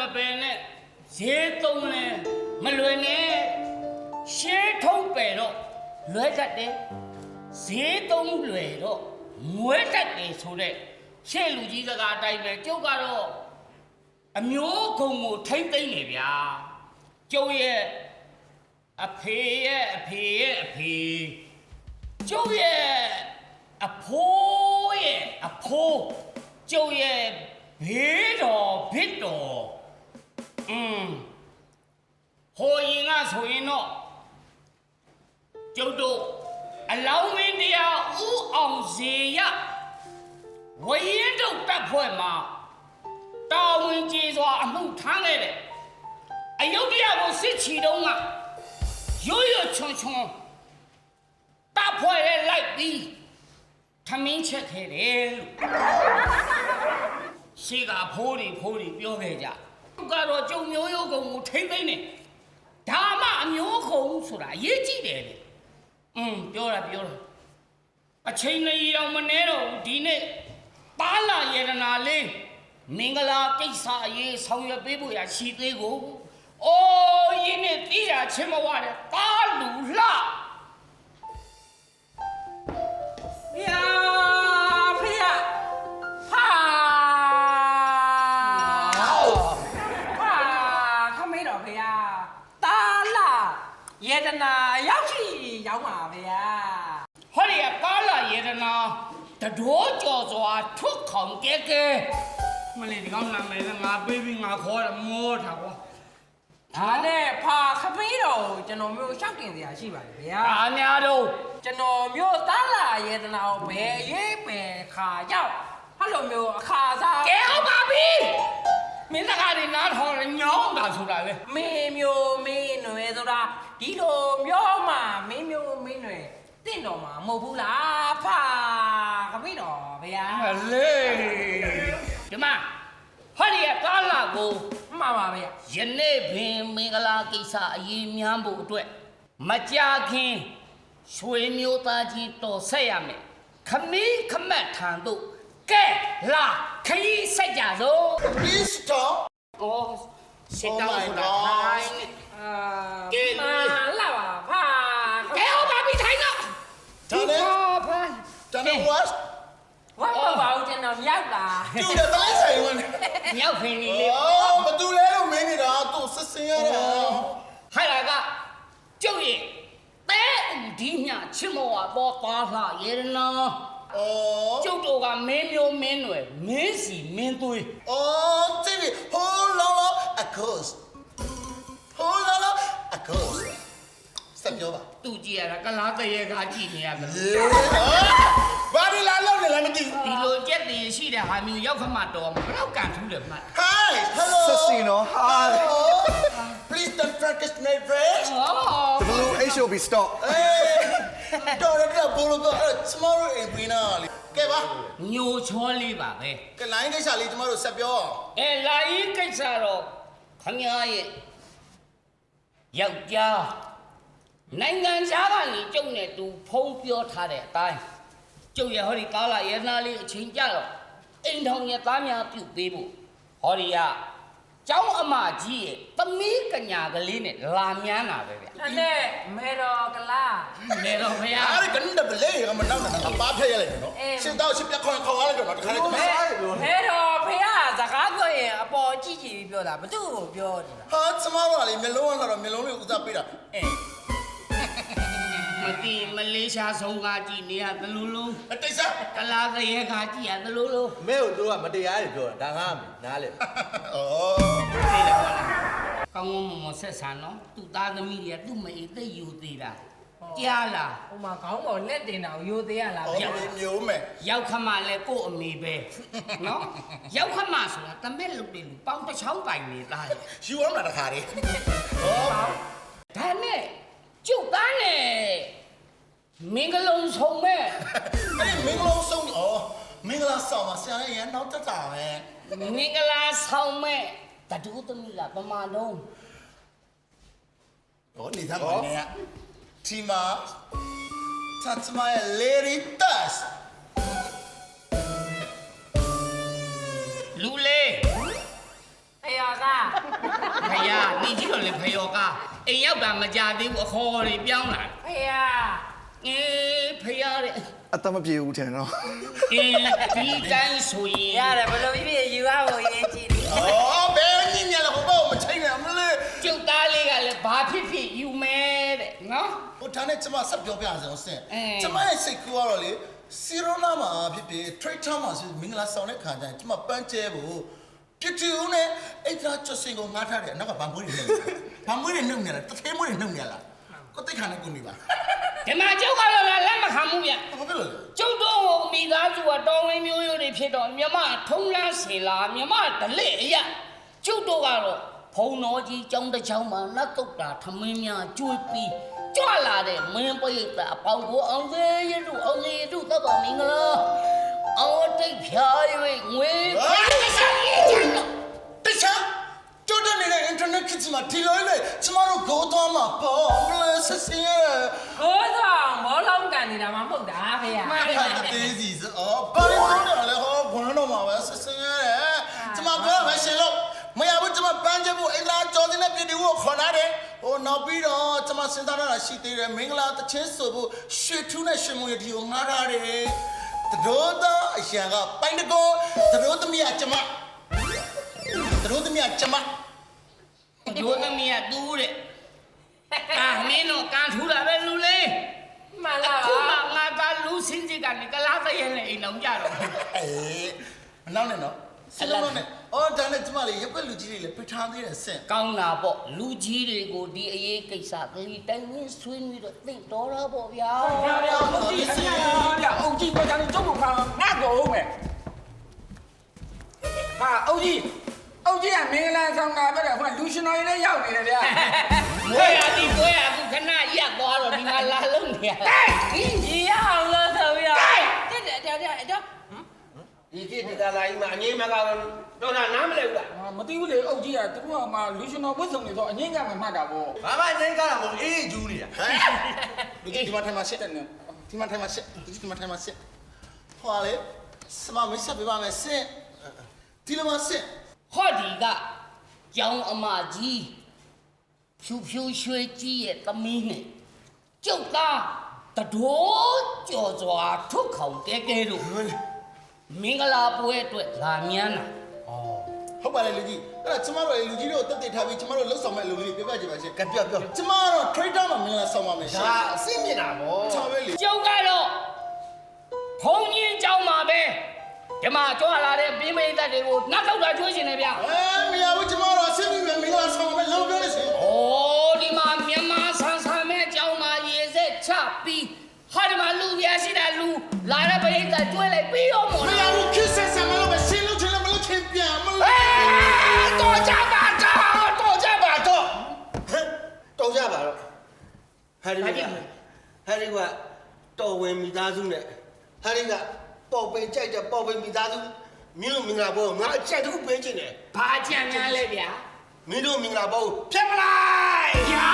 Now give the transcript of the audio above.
မပယ်နဲ့ဈေးသုံးလဲမလွယ်နဲ့ရှေးထုံးပယ်တော့လွယ်တတ်တယ်ဈေးသုံးလွယ်တော့မွဲတတ်တယ်ဆိုတဲ့ရှေ့လူကြီးစကားအတိုင်းပဲကျုပ်ကတော့အမျိုးကုံကိုထိမ့်သိမ့်နေဗျာကျုပ်ရဲ့အဖေရဲ့အဖေရဲ့အဖေကျုပ်ရဲ့အဖိုးရဲ့အဖိုးကျုပ်ရဲ့ဘေးတော်ဘစ်တော် อืมဟိုရင်ကဆိုရင်တော့ကျုပ်တို့အလောင်းမင်းတရားဥအောင်စေရဝရင်တို့တပ်ဖွဲ့မှာတာဝန်ကြီးစွာအမှုထမ်းခဲ့တယ်အယုဒ္ဓယကိုစစ်ချီတုံးကရိုးရိုးချွန်ချွန်တပ်ဖွဲ့ရဲ့လိုက်ပြီးထမင်းချက်ခဲ့တယ်လို့ရှေ့ကဖိုးတွေဖိုးတွေပြောခဲ့ကြသူ ကတော့ကျုံမျိုးရိုးကုံကိုထိမ့်သိမ့်နေဒါမှအမျိုးခုံဆိုတာအရေးကြီးတယ်လေอืมပြောတာပြောတာအချိန်လေးတော့မနေတော့ဘူးဒီနေ့ပါလာယရနာလေးမင်္ဂလာကိစ္စအရေးဆောင်ရွက်ပေးဖို့ရရှိသေးကိုအိုးယင်းနဲ့တီးရချင်းမဝတဲ့ပါလူလှဖေယာ ယေတနာရောက်ရှိရောက်ပါဖေယာဟောဒီကပါလာယရနာတတော်ကြော်စွာထွတ်ခေါင်ကဲကဲမလေးဒီကောင်နာမည်ကငါပေးပြီးငါခေါ်တယ်မောတာကွာဒါနဲ့ဖာခမေးတော့ကျွန်တော်မျိုးရှောက်တင်စရာရှိပါတယ်ဖေယာဒါများတော့ကျွန်တော်မျိုးတာလာယေတနာကိုဘယ်ရေးပဲခါရောက်ဟလိုမျိုးအခါစားကဲဟုတ်ပါပြီမင်းစကားတွေနားထောင်ရညောင်းတာဆိုတာလေမင်းမျိုးမင်းနွယ်ဆိုတာ ဒီလိုမျိုးမှမင်းမျိုးမင်းနွယ်တင့်တော်မှာမဟုတ်ဘူးလားဖာခမေးတော့ဗျာမလေးဒီမှာဟောဒီကကားလာကိုမှန်ပါဗျာယနေ့ပင်မင်္ဂလာကိစ္စအရေးများဖို့အတွက်မကြာခင်ရွှေမျိုးသားချင်းတော်ဆက်ရမယ်ခမီးခမက်ထံတို့ကဲလာခရီးဆက်ကြစို့ Please stop. ဩ စစ်တောင်း Oh my ဆိုတာ God. ထိုင်နေအာကဲမှန်လာပါဖာကဲဟုတ်ပါပြီထိုင်တော့ Done it? ဖာ Done it what? ဝတ်မပါဘူးကျွန်တော်မြောက်လာကျူတဲ့တိုင်းဆိုင်ဝင်မြောက်ဖင်ကြီးလေးအော်ဘသူလဲလို့မင်းနေတာသူစစ်စင်ရတာဟာလာကကျုပ်ရဲ့တဲဦးဒီညချစ်မောဝါတော့သားလှရေရနာအော်ကျုပ်တို့ကမင်းမျိုးမင်းနွယ်မင်းစီမင်းသွေးအော်တိဟို လောလောအကောစ်ဟိုလောလောအကောစ်စပ်ပြောပါသူကြည့်ရတာကလားတရေကကြည့်နေရတယ်လေဘာဒီလာလောက်နေလဲမသိဘူး ဒီလိုကြက်တည်ရှိတဲ့ဟာမျိုးရောက်ခမတော်ဘယ်တော့ကန်ထူးတယ်မှတ် Hi hello Sasino, hi. Please don't practice my French ဟော The blue A shall be stopped. Hey တော်ရတဲ့ဘောလုံးကအဲ့ tomorrow in Brina လေကဲပါညိုချောလေးပါပဲကလိုင်းကိစ္စလေးကျမတို့ဆက်ပြောအဲလာရင်ကိစ္စတော့ ခမည်းရဲ့ယောက်ျားနိုင်ငံခြားကနေကျုပ်နဲ့တူဖုံးပြောထားတဲ့အတိုင်းကျုပ်ရဲ့ဟောဒီကာလာရဲ့နာလေးအချိန်ကြတော့အိမ်ထောင်ရဲ့သားများပြုတ်ပေးဖို့ဟောဒီကကျောင်းအမကြီးရဲ့သမီးကညာကလေးနဲ့လာမြန်းတာပဲဗျအဲ့နဲ့မေတော်ကလာနေတော့ဖေအားရကန်ဒဘလေကမနောက်တာအပါဖက်ရလိုက်နော်ရှင်းတော့ရှင်းပြခေါင်းခေါင်းရလိုက်တော့တခါလေးကမမေမေတော်ဖေက စကားပြောရင်အပေါ်ကြည့်ကြည့်ပြီးပြောတာဘသူ့ကိုပြောနေတာဟာကျမတို့ကလေမျိုးလုံးကတော့မျိုးလုံးလေးဦးစားပေးတာအဲမတီမလေးရှားဆုံးကားကြည့်နေရသလိုလိုအတိတ်စားကလာကရေကားကြည့်ရသလိုလိုမဲကိုတို့ကမတရားတွေပြောတာဒါငါ့မနားလေဩသိတယ်ကွာကောင်းကောင်းမွန်မွန်ဆက်ဆံနော်သူ့သားသမီးတွေကသူ့မအေးသိယူသေးတာ ကြားလားဟိုမှာခေါင်းပေါ်လက်တင်တာကိုယိုသေးရလားဩဗျာမျိုးမယ်ရောက်ခမလဲကို့အမေပဲနော်ရောက်ခမဆိုတာတမက်လုတ်တယ်လူပေါင်းတစ်ချောင်းပိုင်နေတာလေယူအောင်လားတခါလေးဩဒါနဲ့ကျုပ်သားနဲ့မင်္ဂလုံးဆုံးမဲ့အဲ့မင်းလုံးဆုံးဩမင်္ဂလာဆောင်ပါဆရာရဲ့နောက်တက်တာပဲမင်္ဂလာဆောင်မဲ့တတူသမီးလားပမာတော့ဩနေသားမနေရ တီမာသတ်မရဲ့ lady dust လူလေးအေးရကဖယားနေကြည့်တော့လေဖယောကအိမ်ရောက်တာမကြသေးဘူးအခေါ်တွေပြောင်းလာတယ်ဖေရအေးဖယားတဲ့အသက်မပြေဘူးထင်တော့အေးဒီတိုင်းဆိုရင်ရတယ်ဘယ်လိုဖြစ်ဖြစ်ယူရဖို့ရေးကြည့်တယ်အော်ဘယ်ညညလဲဟိုဘက်ကိုမချိန်နဲ့မလေးကျုပ်သားလေးကလည်းဘာဖြစ်ဖြစ်ယူမယ်တဲ့ နော်ဟိုဒါနဲ့ကျမဆက်ပြောပြရအောင်စင်အဲကျမရဲ့စိတ်ကူကတော့လေစီရိုနာမှာဖြစ်ဖြစ် trade time မှာဆိုမင်္ဂလာဆောင်တဲ့ခါကျရင်ကျမပန်းကျဲဖို့ပြတူနဲ့အဲ့ဒါချွတ်စင်ကိုငားထားတယ်နောက်ကဗန်မွေးတွေနှုတ်ဗန်မွေးတွေနှုတ်နေလားတသေးမွေးတွေနှုတ်နေလားကိုတိတ်ခါနဲ့ကိုနေပါဒီမှာကျုပ်ကတော့လက်မခံဘူးဗျဘာဖြစ်လို့လဲကျုပ်တို့ဟိုမိသားစုကတော်ဝင်မျိုးရိုးတွေဖြစ်တော့မြမထုံးလန်းစေလာမြမဒလိအရကျုပ်တို့ကတော့ ဖုံတော်ကြီးចောင်းတစ်ချောင်းမှာနတ်တုတ်တာထမင်းများကျွေးပြီးကြွလာတဲ့မင်းပိတ်တာအပေါင်းကိုအောင်သေးရတုအောင်သေးရတုသဗ္ဗမင်္ဂလာအောင်တိတ်ဖြာ၍ငွေဖား မပန်းချဖို့အင်္ဂလာကြော်စင်းတဲ့ပြည်သူကိုခေါ်လာတယ်ဟိုနောက်ပြီးတော့ကျမစဉ်းစားရတာရှိသေးတယ်မင်္ဂလာတချင်းဆိုဖို့ရွှေထူးနဲ့ရွှေမုံရဒီကိုငားထားတယ်တတော်သားအရာကပိုင်းတကောတတော်သမီးကကျမတတော်သမီးကကျမဒိုသမီးကတူးတဲ့ကာမင်းတော့ကန်ထူတာပဲလူလေးမှန်လားခုမှပါငါသားလူစင်းစစ်ကနေကလားသရဲ့နဲ့အိမ်အောင်ကြတော့အေးမနောက်နဲ့နော်စလုံးနဲ့ အော်ဒါနဲ့ကျမလေးရပ်ွက်လူကြီးတွေလည်းပြထားသေးတယ်ဆင့်ကောင်းတာပေါ့လူကြီးတွေကိုဒီအရေးကိစ္စကလေးတိုင်းရင်းဆွေးနွေးတော့သိတော်တာပေါ့ဗျာဗျာဗျာအုတ်ကြီးဆရာဗျာအုတ်ကြီးပေါ်ကြတယ်ကျုပ်ကငါငါတော့မယ်ဟာအုတ်ကြီးအုတ်ကြီးကမင်္ဂလာဆောင်တာပဲခုနလူရှင်တော်ကြီးလည်းရောက်နေတယ်ဗျာမွေးရသည်ကိုရအခုခဏရက်သွားတော့ဒီမှာလာလုံးနေရတာ ရီရအောင်လို့ဆိုပြီးတော့တက်တက်တက်တက်တော့ ဒီကြည့်ဒီကလာကြီးမှာအငိမကတော့တော့နားမလဲဘူးလားဟာမသိဘူးလေအုတ်ကြီးကသူကမှလူရှင်တော်ဝတ်စုံနေတော့အငိမ့်ကမှမှတ်တာဗောဘာမှနိုင်ကားတာမဟုတ်အေးဂျူးနေတာဟမ်လူကြီးဒီမှာထိုင်မှာရှစ်တက်နေဒီမှာထိုင်မှာရှစ်လူကြီးဒီမှာထိုင်မှာရှစ်ဟွာလေစမမဆက်ပြပါမယ်ဆင့်ဒီလိုမှဆင့်ဟောဒီကကျောင်းအမကြီးဖြူဖြူရွှေကြီးရဲ့သမီးနဲ့ကျုပ်သားတတော်ကြော်စွာထုတ်ခေါင်တဲတဲတို့ မင်္ဂလာပွဲအတွက်လာမြန်းတာဟုတ်ပါတယ်လူကြီးအဲ့ဒါကျမတို့လေလူကြီးတို့တက်တည်ထားပြီးကျမတို့လှုပ်ဆောင်မဲ့လူကြီးတွေပြပြကြပါရှင်ကပြပြကျမတို့ trader မှာမင်္ဂလာဆောင်ပါမယ်ရှင်ဒါအဆင်မြင်တာဗောချောင်းပဲလေကျောင်းကတော့ဘုံကြီးကျောင်းမှာပဲဒီမှာကြွလာတဲ့ပြိမိတ်သက်တွေကိုနှောက်ထုတ်တာကျွေးရှင်နေဗျအဲမရဘူးကျမတို့အဆင်မြင်မယ်မင်္ဂလာဆောင်ပါမယ်လောက်ပြောနေရှင် လူလာတဲ့ပြိတ္တကျွေးလိုက်ပြီးတော့မို့မရလားဘူးခစ်ဆက်ဆံမလို့ပဲရှင်းလို့ချင်လို့မလို့ချင်ပြန်မလို့။အေးတော့ကြပါတော့တော့ကြပါတော့ဟမ်တော်ကြပါတော့ဟာဒီကဟာဒီကတော်ဝင်မိသားစုနဲ့ဟာဒီကပေါ်ပင်ကြိုက်တဲ့ပေါ်ပင်မိသားစုမင်းတို့မင်္ဂလာဘောငါအချက်တစ်ခုပေးချင်တယ်ဘာကြံများလဲဗျာမင်းတို့မင်္ဂလာဘောဖြတ်ပလိုက်။ညာ